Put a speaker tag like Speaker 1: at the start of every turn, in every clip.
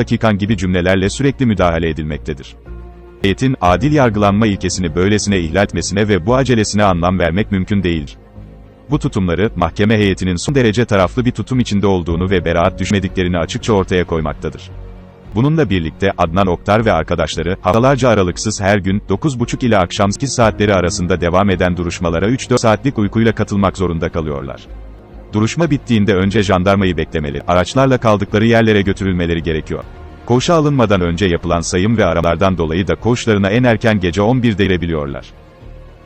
Speaker 1: dakikan gibi cümlelerle sürekli müdahale edilmektedir. Heyetin adil yargılanma ilkesini böylesine ihlal etmesine ve bu acelesine anlam vermek mümkün değildir. Bu tutumları, mahkeme heyetinin son derece taraflı bir tutum içinde olduğunu ve beraat düşmediklerini açıkça ortaya koymaktadır. Bununla birlikte Adnan Oktar ve arkadaşları, haftalarca aralıksız her gün, 9.30 ile akşam 8 saatleri arasında devam eden duruşmalara 3-4 saatlik uykuyla katılmak zorunda kalıyorlar. Duruşma bittiğinde önce jandarmayı beklemeli, araçlarla kaldıkları yerlere götürülmeleri gerekiyor. Koğuşa alınmadan önce yapılan sayım ve aramalardan dolayı da koğuşlarına en erken gece 11'de girebiliyorlar.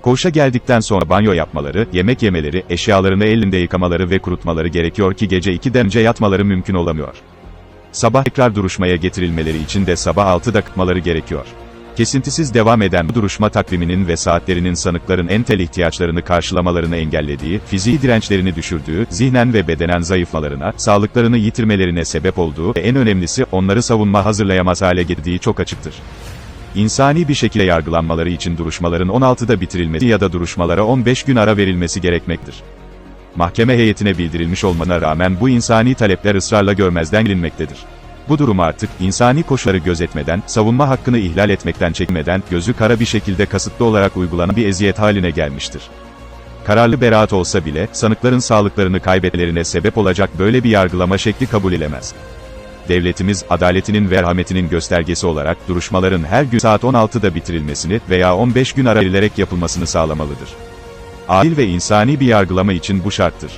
Speaker 1: Koğuşa geldikten sonra banyo yapmaları, yemek yemeleri, eşyalarını elinde yıkamaları ve kurutmaları gerekiyor ki gece 2'den önce yatmaları mümkün olamıyor. Sabah tekrar duruşmaya getirilmeleri için de sabah 6'da kıtmaları gerekiyor. Kesintisiz devam eden bu duruşma takviminin ve saatlerinin sanıkların en tel ihtiyaçlarını karşılamalarını engellediği, fiziği dirençlerini düşürdüğü, zihnen ve bedenen zayıfmalarına, sağlıklarını yitirmelerine sebep olduğu ve en önemlisi onları savunma hazırlayamaz hale getirdiği çok açıktır. İnsani bir şekilde yargılanmaları için duruşmaların 16'da bitirilmesi ya da duruşmalara 15 gün ara verilmesi gerekmektir. Mahkeme heyetine bildirilmiş olmana rağmen bu insani talepler ısrarla görmezden gelinmektedir. Bu durum artık, insani koşulları gözetmeden, savunma hakkını ihlal etmekten çekmeden, gözü kara bir şekilde kasıtlı olarak uygulanan bir eziyet haline gelmiştir. Kararlı beraat olsa bile, sanıkların sağlıklarını kaybetmelerine sebep olacak böyle bir yargılama şekli kabul edilemez. Devletimiz, adaletinin ve merhametinin göstergesi olarak, duruşmaların her gün saat 16'da bitirilmesini veya 15 gün ara yapılmasını sağlamalıdır. Adil ve insani bir yargılama için bu şarttır.